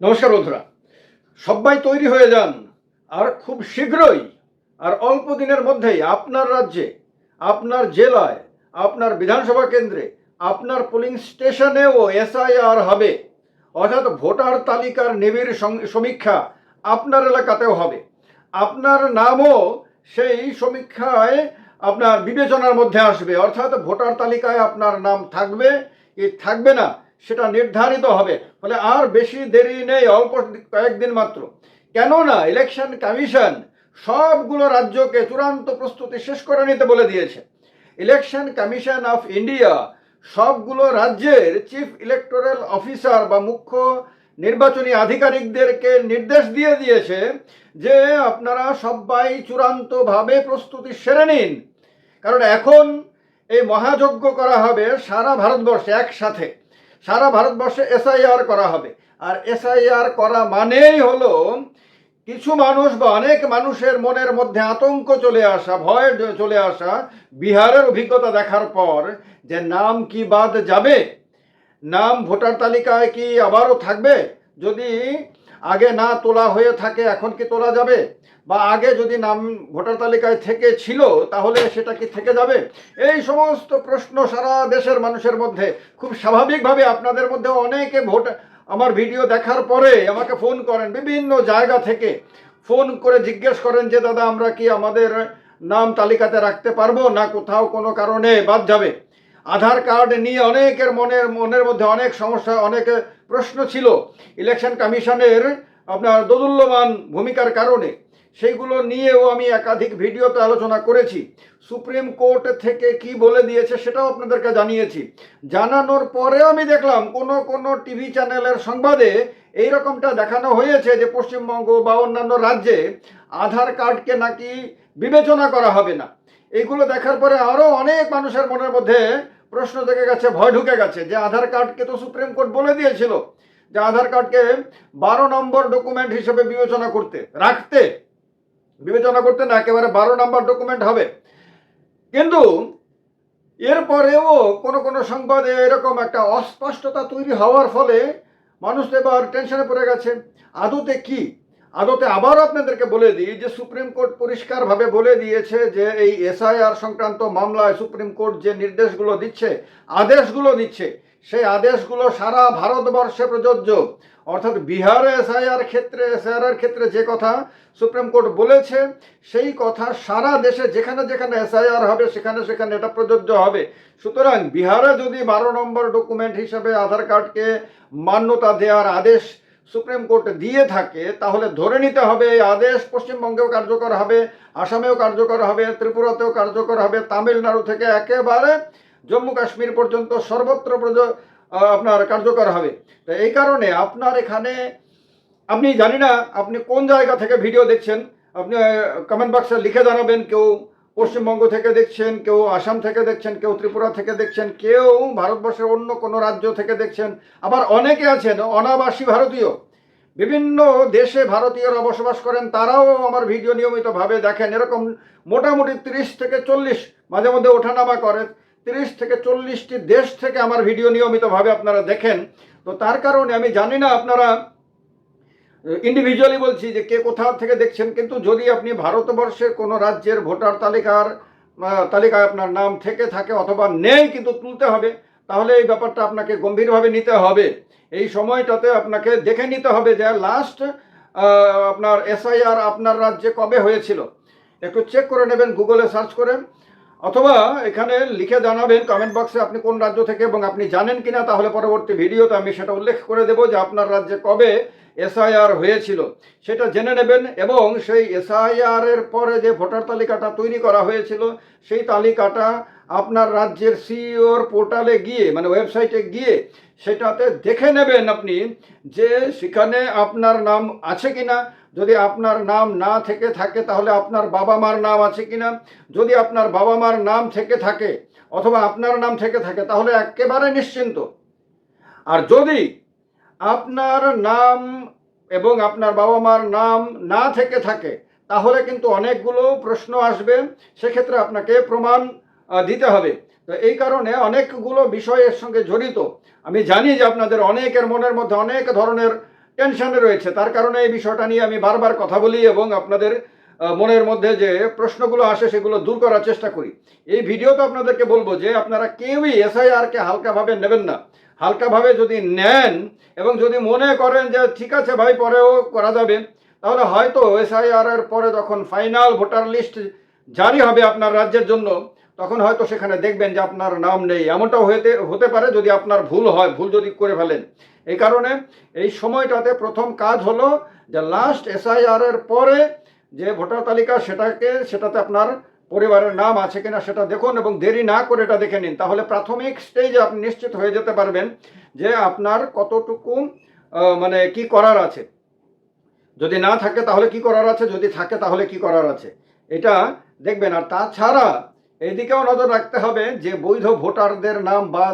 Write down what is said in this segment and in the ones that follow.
নমস্কার বন্ধুরা। সবাই তৈরি হয়ে যান, আর খুব শীঘ্রই, আর অল্প দিনের মধ্যেই আপনার রাজ্যে, আপনার জেলায়, আপনার বিধানসভা কেন্দ্রে, আপনার পোলিং স্টেশনেও এসআইআর হবে। অর্থাৎ ভোটার তালিকার নিবিড় সমীক্ষা আপনার এলাকাতেও হবে। আপনার নামও সেই সমীক্ষায় আপনার বিবেচনার মধ্যে আসবে। অর্থাৎ ভোটার তালিকায় আপনার নাম থাকবে কি থাকবে না। সেটা নির্ধারিত হবে। ফলে আর বেশি দেরি নেই অল্প কয়েকদিন মাত্র। কেননা ইলেকশন কমিশন সবগুলো রাজ্যকে চূড়ান্ত প্রস্তুতি শেষ করে নিতে বলে দিয়েছে। ইলেকশন কমিশন অফ ইন্ডিয়া সবগুলো রাজ্যের চিফ ইলেকটোরাল অফিসার বা মুখ্য নির্বাচনী আধিকারিকদেরকে নির্দেশ দিয়ে দিয়েছে যে আপনারা সবাই চূড়ান্তভাবে প্রস্তুতি সেরে নিন। কারণ এখন এই মহাযজ্ঞ করা হবে সারা ভারতবর্ষে একসাথে। সারা ভারতবর্ষে এসআইআর করা হবে। আর এসআইআর করা মানেই হলো, কিছু মানুষ বা অনেক মানুষের মনের মধ্যে আতঙ্ক চলে আসা, ভয় চলে আসা বিহারের অভিজ্ঞতা দেখার পর যে নাম কি বাদ যাবে? নাম ভোটার তালিকায় কি আবারও থাকবে? যদি আগে না তোলা হয়ে থাকে, এখন কি তোলা যাবে? বা আগে যদি নাম ভোটার তালিকায় থেকে ছিল, তাহলে সেটা কি থেকে যাবে? এই সমস্ত প্রশ্ন সারা দেশের মানুষের মধ্যে। খুব স্বাভাবিকভাবে আপনাদের মধ্যে অনেকে ভোট, আমার ভিডিও দেখার পরে আমাকে ফোন করেন বিভিন্ন জায়গা থেকে। ফোন করে জিজ্ঞেস করেন যে, দাদা, আমরা কি আমাদের নাম তালিকাতে রাখতে পারব? না কোথাও কোনো কারণে বাদ যাবে? আধার কার্ড নিয়ে অনেকের মনের মনের মধ্যে অনেক সমস্যা, অনেক প্রশ্ন ছিল। ইলেকশন কমিশনের আপনার দোদুল্যমান ভূমিকার কারণে। সেইগুলো নিয়েও আমি একাধিক ভিডিওতে আলোচনা করেছি। সুপ্রিম কোর্ট থেকে কি বলে দিয়েছে সেটাও আপনাদেরকে জানিয়েছি। জানানোর পরেও আমি দেখলাম, কোনো কোনো টিভি চ্যানেলের সংবাদে এই রকমটা দেখানো হয়েছে যে পশ্চিমবঙ্গ বা অন্যান্য রাজ্যে আধার কার্ডকে নাকি বিবেচনা করা হবে না। এইগুলো দেখার পরে আরও অনেক মানুষের মনের মধ্যে প্রশ্ন থেকে গেছে, ভয় ঢুকে গেছে যে আধার কার্ডকে তো সুপ্রিম কোর্ট বলে দিয়েছিল যে আধার কার্ডকে বারো নম্বর ডকুমেন্ট হিসেবে বিবেচনা করতে, রাখতে, বিবেচনা করতে না, একেবারে বারো নম্বর ডকুমেন্ট হবে। কিন্তু এরপরেও কোনো কোনো সংবাদে এরকম একটা অস্পষ্টতা তৈরি হওয়ার ফলে মানুষ এবার টেনশনে পড়ে গেছে। আদতে কি? আদতে আবারও আপনাদেরকে বলে দিই যে সুপ্রিম কোর্ট পরিষ্কারভাবে বলে দিয়েছে যে এই এসআইআর সংক্রান্ত মামলায় সুপ্রিম কোর্ট যে নির্দেশগুলো দিচ্ছে, আদেশগুলো দিচ্ছে, সেই আদেশগুলো সারা ভারতবর্ষে প্রযোজ্য। অর্থাৎ বিহারে এসআইআর ক্ষেত্রে এসআইআর ক্ষেত্রে যে কথা সুপ্রিম কোর্ট বলেছে, সেই কথা সারা দেশে যেখানে যেখানে এসআইআর হবে, সেখানে সেখানে এটা প্রযোজ্য হবে। সুতরাং বিহারে যদি বারো নম্বর ডকুমেন্ট হিসাবে আধার কার্ডকে মান্যতা দেওয়ার আদেশ সুপ্রিম কোর্ট দিয়ে থাকে, তাহলে ধরে নিতে হবে এই আদেশ, পশ্চিমবঙ্গেও কার্যকর হবে, আসামেও কার্যকর হবে, ত্রিপুরাতেও কার্যকর হবে, তামিলনাড়ু থেকে একেবারে জম্মু কাশ্মীর পর্যন্ত সর্বত্র আপনার কার্যকর হবে। তো এই কারণে আপনার এখানে, আপনি জানি না, আপনি কোন জায়গা থেকে ভিডিও দেখছেন, আপনি কমেন্ট বক্সে লিখে জানাবেন, কেউ পশ্চিমবঙ্গ থেকে দেখছেন, কেউ আসাম থেকে দেখছেন, কেউ ত্রিপুরা থেকে দেখছেন, কেউ ভারতবর্ষের অন্য কোনো রাজ্য থেকে দেখছেন, আবার অনেকে আছেন, অনাবাসী ভারতীয়। বিভিন্ন দেশে ভারতীয়রা বসবাস করেন, তারাও আমার ভিডিও নিয়মিতভাবে দেখেন। এরকম মোটামুটি তিরিশ থেকে চল্লিশ, মাঝে মধ্যে ওঠানামা করে, তিরিশ থেকে চল্লিশটি দেশ থেকে আমার ভিডিও নিয়মিতভাবে আপনারা দেখেন। তো তার কারণে আমি জানি না আপনারা ইন্ডিভিজুয়ালি বলছি যে কে কোথা থেকে দেখছেন, কিন্তু যদি আপনি ভারতবর্ষের কোনো রাজ্যের ভোটার তালিকার তালিকায় আপনার নাম থেকে থাকে অথবা নেই কিন্তু তুলতে হবে, তাহলে এই ব্যাপারটা আপনাকে গম্ভীরভাবে নিতে হবে। এই সময়টাতে আপনাকে দেখে নিতে হবে যে লাস্ট আপনার এসআইআর আপনার রাজ্যে কবে হয়েছিল। একটু চেক করে নেবেন গুগলে সার্চ করে, অথবা এখানে লিখে জানাবেন কমেন্ট বক্সে আপনি কোন রাজ্য থেকে এবং আপনি জানেন কিনা, তাহলে পরবর্তী ভিডিওতে আমি সেটা উল্লেখ করে দেবো যে আপনার রাজ্যে কবে এসআইআর হয়েছিল, সেটা জেনে নেবেন এবং সেই এসআইআরের পরে যে ভোটার তালিকাটা তৈরি করা হয়েছিল, সেই তালিকাটা আপনার রাজ্যের সিইওর পোর্টালে গিয়ে মানে ওয়েবসাইটে গিয়ে সেটাতে দেখে নেবেন আপনি যে সেখানে আপনার নাম আছে কিনা। যদি আপনার নাম না থেকে থাকে, তাহলে আপনার বাবা মার নাম আছে কিনা। যদি আপনার বাবা মার নাম থেকে থাকে, অথবা আপনার নাম থেকে থাকে, তাহলে একেবারে নিশ্চিন্ত। আর যদি আপনার নাম এবং আপনার বাবা মার নাম না থেকে থাকে, তাহলে কিন্তু অনেকগুলো প্রশ্ন আসবে। সেক্ষেত্রে আপনাকে প্রমাণ দিতে হবে। তো এই কারণে অনেকগুলো বিষয়ের সঙ্গে জড়িত। আমি জানি যে আপনাদের অনেকের মনের মধ্যে অনেক ধরনের টেনশনে রয়েছে। তার কারণে এই বিষয়টা নিয়ে আমি বারবার কথা বলি এবং আপনাদের মনের মধ্যে যে প্রশ্নগুলো আসে সেগুলো দূর করার চেষ্টা করি। এই ভিডিওতে আপনাদেরকে বলব যে আপনারা কেউই এসআইআরকে হালকাভাবে নেবেন না। হালকাভাবে যদি নেন এবং যদি মনে করেন যে ঠিক আছে ভাই, পরেও করা যাবে, তাহলে হয়তো এসআইআর এর পরে যখন ফাইনাল ভোটার লিস্ট জারি হবে আপনার রাজ্যের জন্য, তখন হয়তো সেখানে দেখবেন যে আপনার নাম নেই। এমনটাও হতে হতে পারে যদি আপনার ভুল হয়, ভুল যদি করে ফেলেন। এই কারণে এই সময়টাতে প্রথম কাজ হলো যে লাস্ট এসআইআর এর পরে যে ভোটার তালিকা সেটাকে, সেটাতে আপনার পরিবারের নাম আছে কিনা সেটা দেখুন এবং দেরি না করে এটা দেখে নিন। তাহলে প্রাথমিক স্টেজে আপনি নিশ্চিত হয়ে যেতে পারবেন যে আপনার কতটুকু মানে কি করার আছে। যদি না থাকে তাহলে কি করার আছে, যদি থাকে তাহলে কি করার আছে। এটা দেখবেন, আর তাছাড়া এইদিকেও নজর রাখতে হবে যে বৈধ ভোটারদের নাম বা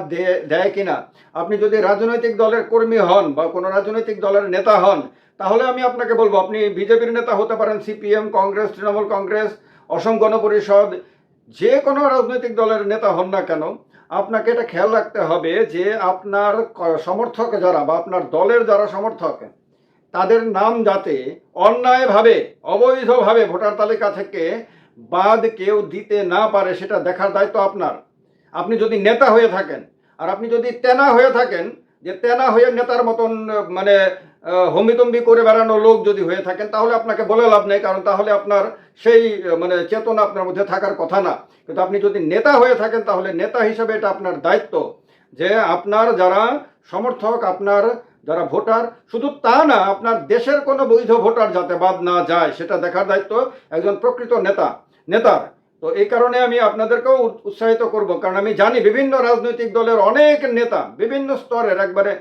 দেয় কিনা। আপনি যদি রাজনৈতিক দলের কর্মী হন বা কোনো রাজনৈতিক দলের নেতা হন, তাহলে আমি আপনাকে বলব, আপনি বিজেপির নেতা হতে পারেন, CPM, Congress, Trinamool Congress Asom Gana Parishad, যে কোনো রাজনৈতিক দলের নেতা হন না কেন, আপনাকে এটা খেয়াল রাখতে হবে যে আপনার সমর্থক যারা বা আপনার দলের যারা সমর্থক, তাদের নাম যাতে অন্যায়ভাবে, অবৈধভাবে ভোটার তালিকা থেকে বাদ কেউ দিতে না পারে, সেটা দেখার দায়িত্ব আপনার। আপনি যদি নেতা হয়ে থাকেন, আর আপনি যদি তেনা হয়ে থাকেন, যে তেনা হয়ে নেতার মতন মানে হম্বিতম্বি করে বেড়ানো লোক যদি হয়ে থাকেন, তাহলে আপনাকে বলে লাভ নেই, কারণ তাহলে আপনার সেই মানে চেতনা আপনার মধ্যে থাকার কথা না। কিন্তু আপনি যদি নেতা হয়ে থাকেন, তাহলে নেতা হিসেবে এটা আপনার দায়িত্ব। যে আপনার যারা সমর্থক, আপনার যারা ভোটার, শুধু তা না, আপনার দেশের কোনো বৈধ ভোটার যাতে বাদ না যায়, সেটা দেখার দায়িত্ব একজন প্রকৃত নেতা, নেতার। তো এই কারণে আমি আপনাদেরকেও উৎসাহিত করব, কারণ আমি জানি বিভিন্ন রাজনৈতিক দলের অনেক নেতা, বিভিন্ন স্তরের, একবারে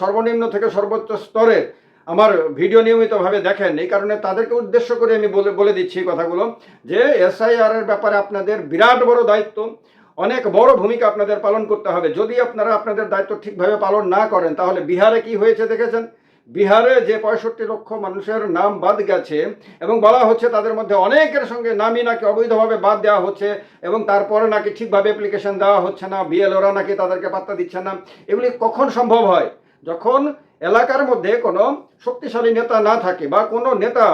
সর্বনিম্ন থেকে সর্বোচ্চ স্তরের আমার ভিডিও নিয়মিতভাবে দেখেন। এই কারণে তাদেরকে উদ্দেশ্য করে আমি বলে বলে দিচ্ছি এই কথাগুলো যে এসআইআর এর ব্যাপারে আপনাদের বিরাট বড় দায়িত্ব। অনেক বড় ভূমিকা আপনাদের পালন করতে হবে। যদি আপনারা আপনাদের দায়িত্ব ঠিকভাবে পালন না করেন, তাহলে বিহারে কি হয়েছে দেখেছেন? বিহারে যে পঁয়ষট্টি লক্ষ মানুষের নাম বাদ গেছে এবং বলা হচ্ছে তাদের মধ্যে অনেকের সঙ্গে নামই নাকি অবৈধভাবে বাদ দেওয়া হচ্ছে এবং তারপরে নাকি ঠিকভাবে অ্যাপ্লিকেশন দেওয়া হচ্ছে না বিএলওরা নাকি তাদেরকে পাত্তা দিচ্ছে না। এগুলি কখন সম্ভব হয়? যখন এলাকার মধ্যে কোনো শক্তিশালী নেতা না থাকে বা কোনো নেতা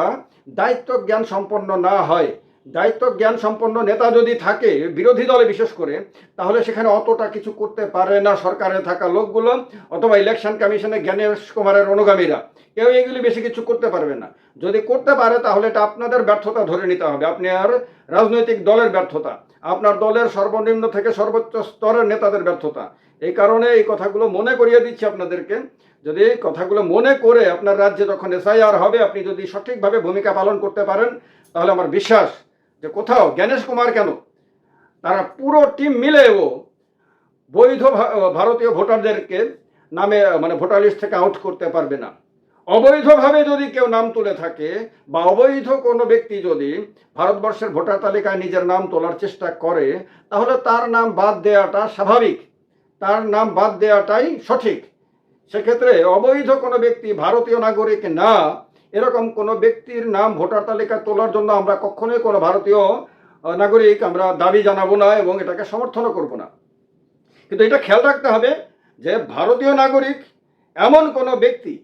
দায়িত্ব জ্ঞান সম্পন্ন না হয় দায়িত্ব জ্ঞান সম্পন্ন নেতা যদি থাকে, বিরোধী দলে বিশেষ করে, তাহলে সেখানে অতটা কিছু করতে পারে না সরকারে থাকা লোকগুলো, অথবা ইলেকশন কমিশনে জ্ঞানেশ কুমারের অনুগামীরা। কেউ এগুলি বেশি কিছু করতে পারবে না। যদি করতে পারে, তাহলে এটা আপনাদের ব্যর্থতা ধরে নিতে হবে। আপনি আর রাজনৈতিক দলের ব্যর্থতা, আপনার দলের সর্বনিম্ন থেকে সর্বোচ্চ স্তরের নেতাদের ব্যর্থতা। এই কারণে এই কথাগুলো মনে করিয়ে দিচ্ছি আপনাদেরকে। যদি এই কথাগুলো মনে করে আপনার রাজ্যে যখন এসআইআর হবে, আপনি যদি সঠিকভাবে ভূমিকা পালন করতে পারেন, তাহলে আমার বিশ্বাস যে কোথাও জ্ঞানেশ কুমার কেন? তারা পুরো টিম মিলেও বৈধ ভারতীয় ভোটারদেরকে নামে মানে ভোটার লিস্ট থেকে আউট করতে পারবে না। অবৈধভাবে যদি কেউ নাম তুলে থাকে বা অবৈধ কোনো ব্যক্তি যদি ভারতবর্ষের ভোটার তালিকায় নিজের নাম তোলার চেষ্টা করে, তাহলে তার নাম বাদ দেওয়াটা স্বাভাবিক। তার নাম বাদ দেওয়াটাই সঠিক। সেক্ষেত্রে অবৈধ কোনো ব্যক্তি ভারতীয় নাগরিক না এরকম কোনো ব্যক্তির নাম, ভোটার তালিকায় তোলার জন্য আমরা কখনোই কোনো ভারতীয় নাগরিক আমরা দাবি জানাব না এবং এটাকে সমর্থনও করব না। কিন্তু এটা খেয়াল রাখতে হবে যে ভারতীয় নাগরিক এমন কোনো ব্যক্তি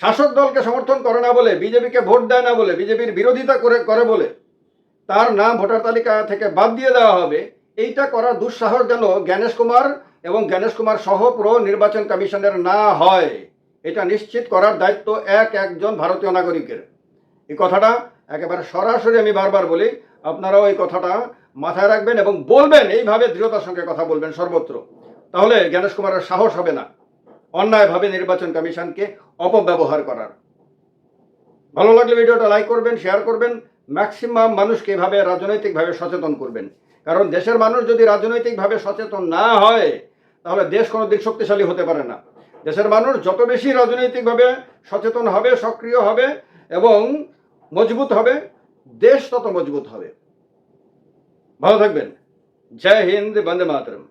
শাসক দলকে সমর্থন করে না বলে, বিজেপিকে ভোট দেয় না বলে, বিজেপির বিরোধিতা করে করে বলে তার নাম, ভোটার তালিকা থেকে বাদ দিয়ে দেওয়া হবে, এইটা করার দুঃসাহস যেন জ্ঞানেশ কুমার এবং জ্ঞানেশ কুমার সহ পুরো নির্বাচন কমিশনের না হয়। এটা নিশ্চিত করার দায়িত্ব এক একজন ভারতীয় নাগরিকের। এই কথাটা একেবারে সরাসরি আমি বারবার বলি, আপনারাও এই কথাটা মাথায় রাখবেন এবং বলবেন, এইভাবে দৃঢ়তার সঙ্গে কথা বলবেন সর্বত্র। তাহলে জ্ঞানেশ কুমারের সাহস হবে না অন্যায়ভাবে নির্বাচন কমিশনকে অপব্যবহার করার। ভালো লাগলে ভিডিওটা লাইক করবেন, শেয়ার করবেন, ম্যাক্সিমাম মানুষকে এভাবে রাজনৈতিকভাবে সচেতন করবেন। কারণ দেশের মানুষ যদি রাজনৈতিকভাবে সচেতন না হয়, তাহলে দেশ কোনোদিন শক্তিশালী হতে পারে না। দেশের মানুষ যত বেশি রাজনৈতিকভাবে সচেতন হবে, সক্রিয় হবে এবং মজবুত হবে, দেশ তত মজবুত হবে। ভালো থাকবেন। জয় হিন্দ, বন্দে মাতরম।